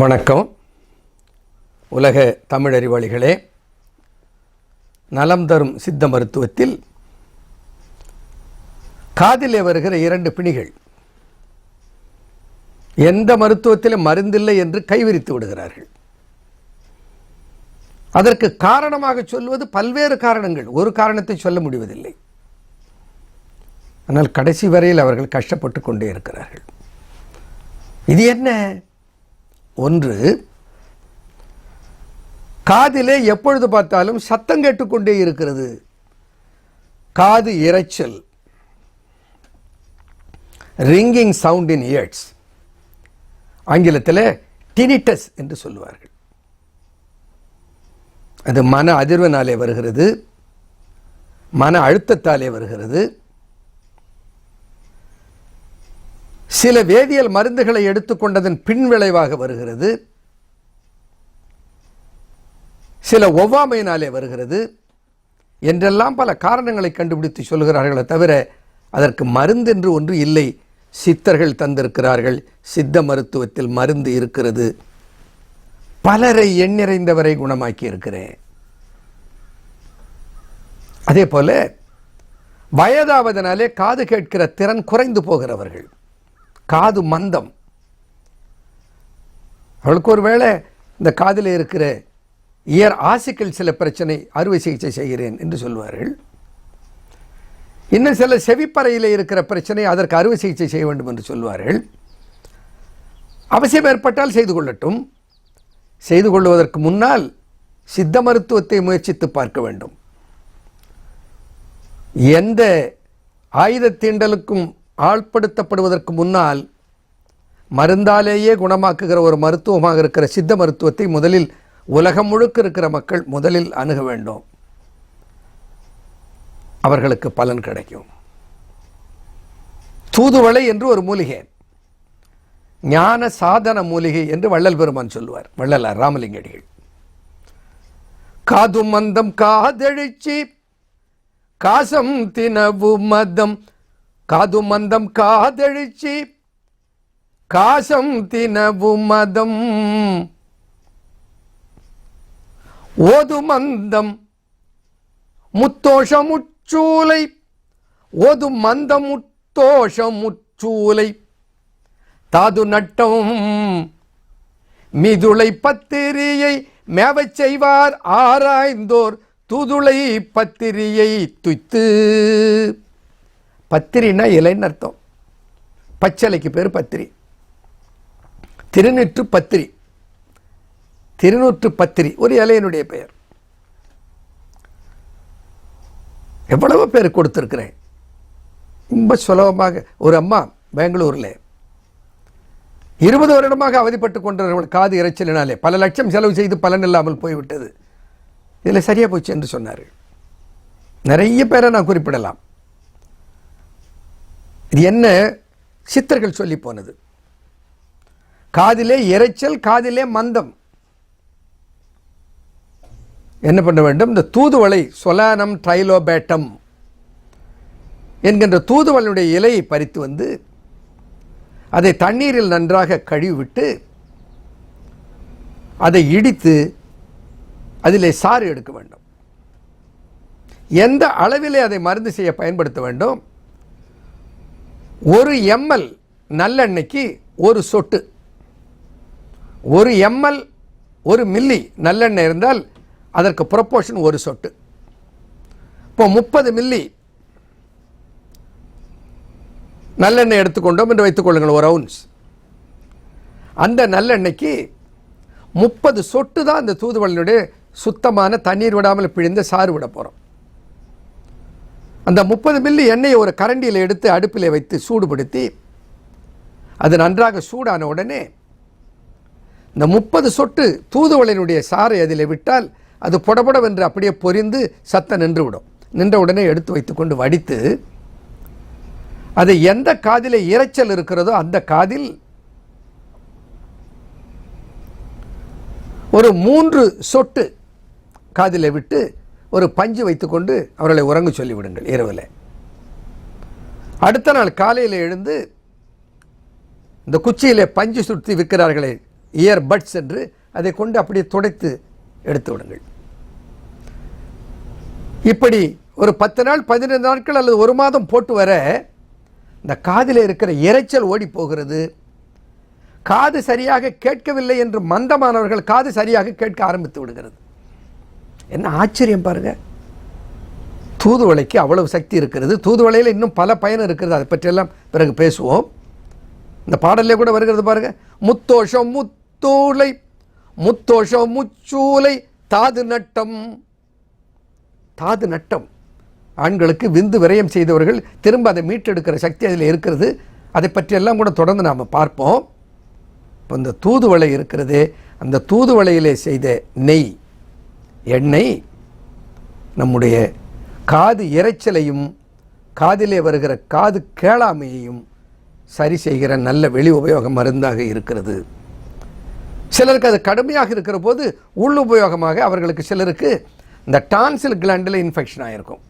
வணக்கம். உலக தமிழறிவாளிகளே நலம் தரும் சித்த மருத்துவத்தில் காதிலே வருகிற இரண்டு பிணிகள். எந்த மருத்துவத்திலும் மருந்தில்லை என்று கைவிரித்து விடுகிறார்கள். அதற்கு காரணமாக சொல்வது பல்வேறு காரணங்கள். ஒரு காரணத்தை சொல்ல முடிவதில்லை. ஆனால் கடைசி வரையில் அவர்கள் கஷ்டப்பட்டு கொண்டே இருக்கிறார்கள். இது என்ன? ஒன்று காதிலே எப்பொழுது பார்த்தாலும் சத்தம் கேட்டுக்கொண்டே இருக்கிறது. காது இரைச்சல். ரிங்கிங் சவுண்ட் இன் இயர்ஸ் ஆங்கிலத்தில் டினிட்டஸ் என்று சொல்லுவார்கள். அது மன அதிர்வினாலே வருகிறது. மன அழுத்தத்தாலே வருகிறது. சில வேதியியல் மருந்துகளை எடுத்துக்கொண்டதன் பின்விளைவாக வருகிறது. சில ஒவ்வாமையினாலே வருகிறது. என்றெல்லாம் பல காரணங்களை கண்டுபிடித்து சொல்கிறார்களே தவிர அதற்கு மருந்து என்று ஒன்று இல்லை. சித்தர்கள் தந்திருக்கிறார்கள். சித்த மருத்துவத்தில் மருந்து இருக்கிறது. பலரை எண்ணிறைந்தவரை குணமாக்கி இருக்கிறேன். அதே போல வயதாவதனாலே காது கேட்கிற திறன் குறைந்து போகிறவர்கள். காது மந்தம். அவளுக்கு ஒரு வேளை இந்த காதில் இருக்கிற இயர் ஆசிக்கல் சில பிரச்சனை அறுவை சிகிச்சை செய்கிறேன் என்று சொல்வார்கள். இன்னும் சில செவிப்பறையில் இருக்கிற பிரச்சனை அதற்கு அறுவை சிகிச்சை செய்ய வேண்டும் என்று சொல்வார்கள். அவசியம் ஏற்பட்டால் செய்து கொள்ளட்டும். செய்து கொள்வதற்கு முன்னால் சித்த மருத்துவத்தை முயற்சித்து பார்க்க வேண்டும். எந்த ஆயுத தீண்டலுக்கும் ஆள்படுத்தப்படுவதற்கு முன்னால் மருந்தாலேயே குணமாக்குகிற ஒரு மருத்துவமாக இருக்கிற சித்த மருத்துவத்தை முதலில் உலகம் முழுக்க இருக்கிற மக்கள் முதலில் அணுக வேண்டும். அவர்களுக்கு பலன் கிடைக்கும். தூதுவளை என்று ஒரு மூலிகை. ஞான சாதன மூலிகை என்று வள்ளல் பெருமான் சொல்லுவார். வள்ளலார் ராமலிங்கடிகள். காது மந்தம் காதெழுச்சி. காசம் தினவு மதம். காது மந்தம் காதெழுச்சி. காசம் தினவு மதம். ஓது மந்தம் முத்தோஷமுச்சூலை ஓது மந்தம் முத்தோஷமுச்சூலை தாது நட்டம் மிதுளை பத்திரியை மேவச் செய்வார். ஆராய்ந்தோர் துதுளை பத்திரியை துய்த்து. பத்திரினா இலைன்னு அர்த்தம். பச்சலைக்கு பேர் பத்திரி. திருநூற்று பத்திரி. திருநூற்று பத்திரி ஒரு இலையினுடைய பெயர். எவ்வளவு பேர் கொடுத்துருக்கிறேன்? ரொம்ப சுலபமாக ஒரு அம்மா பெங்களூரில். இருபது வருடமாக அவதிப்பட்டு கொண்டிருந்தவர்கள் காது இறைச்சலினாலே பல லட்சம் செலவு செய்து பலன் இல்லாமல் போய்விட்டது. இதில் சரியாக போச்சு என்று சொன்னார் நிறைய பேரை நான் குறிப்பிடலாம். இது என்ன? சித்தர்கள் சொல்லி போனது. காதிலே இறைச்சல் காதிலே மந்தம். என்ன பண்ண வேண்டும்? இந்த தூதுவளை சொலானம் ட்ரைலோபேட்டம் என்கின்ற தூதுவளையுடைய இலையை பறித்து வந்து அதை தண்ணீரில் நன்றாக கழுவிவிட்டு அதை இடித்து அதிலே சாறு எடுக்க வேண்டும். எந்த அளவிலே அதை மருந்து செய்ய பயன்படுத்த வேண்டும்? ஒரு எம்எல் நல்லெண்ணெய்க்கு ஒரு சொட்டு. ஒரு எம்எல் ஒரு மில்லி நல்லெண்ணெய் இருந்தால் அதற்கு ப்ரொப்போர்ஷன் ஒரு சொட்டு. இப்போ முப்பது மில்லி நல்லெண்ணெய் எடுத்துக்கொண்டோம் என்று வைத்துக் கொள்ளுங்கள் ஒரு அவுன்ஸ் அந்த நல்லெண்ணெய்க்கு முப்பது சொட்டு தான் அந்த தூதுவளினுடைய சுத்தமான தண்ணீர் விடாமல் பிழிந்து சாறு விட போகிறோம் அந்த முப்பது மில்லி எண்ணெயை ஒரு கரண்டியில் எடுத்து அடுப்பில் வைத்து சூடுபடுத்தி அது நன்றாக சூடான உடனே இந்த முப்பது சொட்டு தூதுவளையினுடைய சாறை அதில் விட்டால் அது புடபுடவென்று அப்படியே பொரிந்து சத்தம் நின்றுவிடும். நின்ற உடனே எடுத்து வைத்துக்கொண்டு வடித்து அது எந்த காதில் இரைச்சல் இருக்கிறதோ அந்த காதில் ஒரு மூன்று சொட்டு காதில் விட்டு ஒரு பஞ்சு வைத்துக்கொண்டு அவர்களை உறங்க சொல்லிவிடுங்கள் இரவில். அடுத்த நாள் காலையில் எழுந்து இந்த குச்சியிலே பஞ்சு சுற்றி விற்கிறார்களே இயர் பட்ஸ் என்று அதை கொண்டு அப்படியே துடைத்து எடுத்து விடுங்கள். இப்படி ஒரு பத்து நாள் பதினைந்து நாட்கள் அல்லது ஒரு மாதம் போட்டு வர இந்த காதில் இருக்கிற இறைச்சல் ஓடி போகிறது. காது சரியாக கேட்கவில்லை என்று மந்தமானவர்கள் காது சரியாக கேட்க ஆரம்பித்து விடுகிறது. என்ன ஆச்சரியம் பாருங்கள் தூதுவளைக்கு அவ்வளவு சக்தி இருக்கிறது. தூதுவளையில் இன்னும் பல பயன் இருக்கிறது. அதை பற்றியெல்லாம் பிறகு பேசுவோம். இந்த பாடல்லே கூட வருகிறது பாருங்கள் முத்தோஷம் முத்தூளை முத்தோஷம் முச்சூலை தாது நட்டம். தாது நட்டம். ஆண்களுக்கு விந்து விரயம் செய்தவர்கள் திரும்ப அதை மீட்டெடுக்கிற சக்தி அதில் இருக்கிறது. அதை பற்றியெல்லாம் கூட தொடர்ந்து நாம் பார்ப்போம். இப்போ இந்த தூதுவளை இருக்கிறதே. அந்த தூதுவளையிலே செய்த நெய். எண்ணெய் நம்முடைய காது இறைச்சலையும் காதிலே வருகிற காது கேளாமையையும் சரி செய்கிற நல்ல வெளி உபயோக மருந்தாக இருக்கிறது. சிலருக்கு அது கடுமையாக இருக்கிற போது உள் உபயோகமாக அவர்களுக்கு சிலருக்கு இந்த டான்சில் கிளாண்டில் இன்ஃபெக்ஷன் ஆகிருக்கும்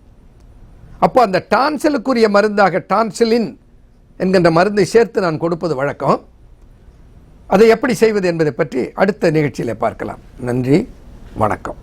அப்போ அந்த டான்சிலுக்குரிய மருந்தாக டான்சிலின் என்கின்ற மருந்தை சேர்த்து நான் கொடுப்பது வழக்கம். அதை எப்படி செய்வது என்பதை பற்றி அடுத்த நிகழ்ச்சியில் பார்க்கலாம். நன்றி வணக்கம்.